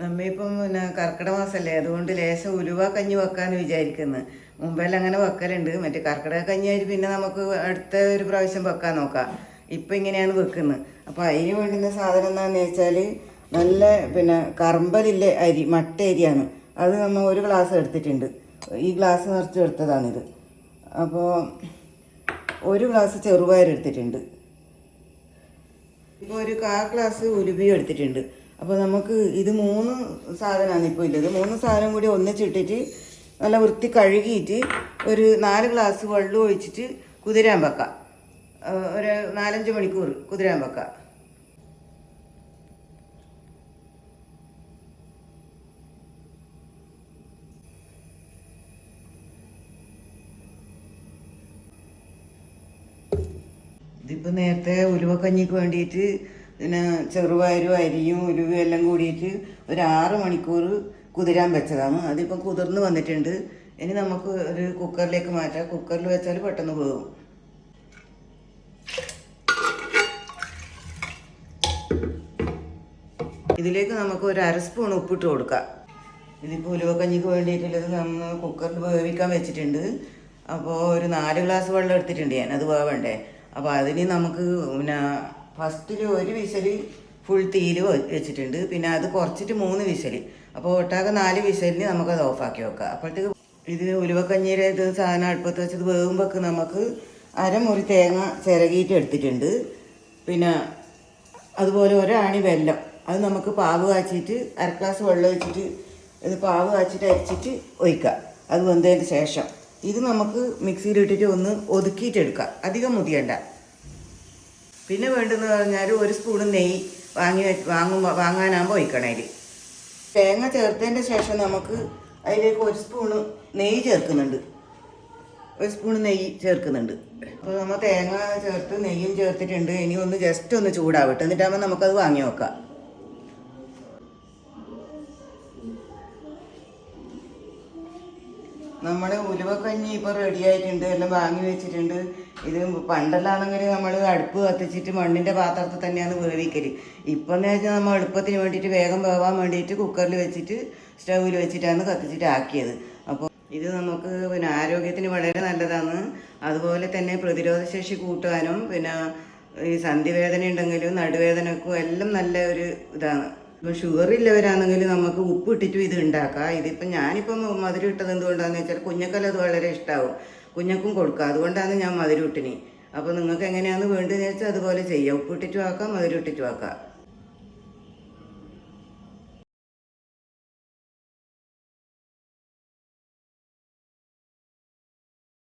നമ്മ ഇപ്പം പിന്നെ കർക്കിടക മാസമല്ലേ അതുകൊണ്ട് ലേശം ഉലുവ കഞ്ഞി വെക്കാന്ന് വിചാരിക്കുന്നു. മുമ്പെല്ലാം അങ്ങനെ വെക്കലുണ്ട്. മറ്റേ കർക്കിടക കഞ്ഞിയായിട്ട് പിന്നെ നമുക്ക് അടുത്ത ഒരു പ്രാവശ്യം വെക്കാൻ നോക്കാം. ഇപ്പം ഇങ്ങനെയാണ് വെക്കുന്നത് അപ്പോൾ അതിന് വേണ്ടുന്ന സാധനം എന്താണെന്ന് വെച്ചാൽ നല്ല പിന്നെ കറമ്പലില്ലേ അരി മട്ട അരിയാണ്. അത് നമ്മൾ ഒരു ഗ്ലാസ് എടുത്തിട്ടുണ്ട്. ഈ ഗ്ലാസ് നിറച്ച് എടുത്തതാണിത്. അപ്പോൾ ഒരു ഗ്ലാസ് ചെറുപയർ എടുത്തിട്ടുണ്ട്. ഇപ്പോൾ ഒരു കാ ഗ്ലാസ് ഉലുവയും എടുത്തിട്ടുണ്ട്. അപ്പോൾ നമുക്ക് ഇത് മൂന്ന് സാധനമാണ് ഇപ്പോൾ ഇല്ലത് മൂന്ന് സാധനം കൂടി ഒന്നിച്ചിട്ടിട്ട് നല്ല വൃത്തി കഴുകിയിട്ട് ഒരു നാല് ഗ്ലാസ് വെള്ളം ഒഴിച്ചിട്ട് കുതിരാൻ വെക്കാം. ഒരു നാലഞ്ച് മണിക്കൂർ കുതിരാൻ വെക്കാം. ഇതിപ്പോൾ നേരത്തെ ഉലുവക്കഞ്ഞിക്ക് വേണ്ടിയിട്ട് പിന്നെ ചെറുപയറും അരിയും ഉരുവും എല്ലാം കൂടിയിട്ട് ഒരു ആറ് മണിക്കൂർ കുതിരാൻ വെച്ചതാണ്. അതിപ്പോൾ കുതിർന്ന് വന്നിട്ടുണ്ട്. ഇനി നമുക്ക് ഒരു കുക്കറിലേക്ക് മാറ്റാം. കുക്കറിൽ വെച്ചാൽ പെട്ടെന്ന് പോകും. ഇതിലേക്ക് നമുക്ക് ഒരു അര സ്പൂൺ ഉപ്പിട്ട് കൊടുക്കാം. ഇതിപ്പോൾ ഉലുവക്കഞ്ഞിക്ക് വേണ്ടിയിട്ടുള്ളത് നമ്മൾ കുക്കറിൽ വേവിക്കാൻ വെച്ചിട്ടുണ്ട്. അപ്പോൾ ഒരു നാല് ഗ്ലാസ് വെള്ളം എടുത്തിട്ടുണ്ട് ഞാൻ. അത് വേവണ്ടേ? അപ്പോൾ അതിന് നമുക്ക് പിന്നെ ഫസ്റ്റിൽ ഒരു വിസൽ ഫുൾ തീയിൽ വെച്ചിട്ടുണ്ട്. പിന്നെ അത് കുറച്ചിട്ട് മൂന്ന് വിസൽ അപ്പോൾ ഒട്ടാകെ നാല് വിസലിന് നമുക്കത് ഓഫാക്കി വെക്കാം. അപ്പോഴത്തേക്ക് ഇത് ഉലുവക്കഞ്ഞീരെ ഇത് സാധനം അടുപ്പത്ത് വെച്ചത് വേകുമ്പോഴേക്ക് നമുക്ക് അരമുറി തേങ്ങ ചിരകിയിട്ട് എടുത്തിട്ടുണ്ട്. പിന്നെ അതുപോലെ ഒരാണി വെല്ലം. അത് നമുക്ക് പാവ് കാച്ചിട്ട് അര ഗ്ലാസ് വെള്ളം ഒഴിച്ചിട്ട് ഇത് പാവ് കാച്ചിട്ട് അരിച്ചിട്ട് ഒഴിക്കുക അത് വെന്തതിന് ശേഷം. ഇത് നമുക്ക് മിക്സിയിലിട്ടിട്ട് ഒന്ന് ഒതുക്കിയിട്ടെടുക്കാം. അധികം മുതിയണ്ട പിന്നെ വേണ്ടെന്ന് പറഞ്ഞാൽ ഒരു സ്പൂൺ നെയ്യ് വാങ്ങി വാങ്ങുമ്പോൾ വാങ്ങാനാകുമ്പോൾ ഒഴിക്കണം തേങ്ങ ചേർത്തതിന്റെ ശേഷം നമുക്ക് അതിലേക്ക് ഒരു സ്പൂണ് നെയ്യ് ചേർക്കുന്നുണ്ട്. ഒരു സ്പൂൺ നെയ്യ് ചേർക്കുന്നുണ്ട്. അപ്പോൾ നമ്മൾ തേങ്ങ ചേർത്ത് നെയ്യും ചേർത്തിട്ടുണ്ട്. ഇനി ഒന്ന് ജസ്റ്റ് ഒന്ന് ചൂടാവട്ടെ. എന്നിട്ടാകുമ്പോൾ നമുക്കത് വാങ്ങി വെക്കാം നമ്മുടെ ഉലുവക്കഞ്ഞി ഇപ്പോൾ റെഡി ആയിട്ടുണ്ട് എല്ലാം വാങ്ങി വെച്ചിട്ടുണ്ട്. ഇത് പണ്ടെല്ലാണെങ്കിൽ നമ്മൾ അടുപ്പ് കത്തിച്ചിട്ട് മണ്ണിന്റെ പാത്രത്തിൽ തന്നെയാണ് വേവിക്കൽ ഇപ്പം എന്ന് വെച്ചാൽ നമ്മൾ എളുപ്പത്തിന് വേണ്ടിയിട്ട് വേഗം വേവാൻ വേണ്ടിയിട്ട് കുക്കറിൽ വെച്ചിട്ട് സ്റ്റൗവിൽ വെച്ചിട്ടാണ് കത്തിച്ചിട്ട് ആക്കിയത്. അപ്പോൾ ഇത് നമുക്ക് പിന്നെ ആരോഗ്യത്തിന് വളരെ നല്ലതാണ്. അതുപോലെ തന്നെ പ്രതിരോധശേഷി കൂട്ടാനും പിന്നെ ഈ സന്ധിവേദന ഉണ്ടെങ്കിലും നടുവേദനക്കും എല്ലാം നല്ല ഒരു ഇതാണ്. ഇപ്പം ഷുഗർ ഇല്ലവരാണെങ്കിൽ നമുക്ക് ഉപ്പ് ഇട്ടിട്ടും ഇത് ഉണ്ടാക്കാം. ഇതിപ്പം ഞാനിപ്പം മധുരം ഇട്ടത് എന്തുകൊണ്ടാണെന്ന് വെച്ചാൽ കുഞ്ഞക്കല്ല അത് വളരെ ഇഷ്ടമാവും കുഞ്ഞക്കും കൊടുക്കുക അതുകൊണ്ടാണ് ഞാൻ മധുരം ഇട്ടിനി. അപ്പോൾ നിങ്ങൾക്ക് എങ്ങനെയാണ് വേണ്ടതെന്ന് വെച്ചാൽ അതുപോലെ ചെയ്യാം. ഉപ്പ് ഇട്ടിട്ടും ആക്കാം മധുരം ഇട്ടിട്ടും ആക്കാം.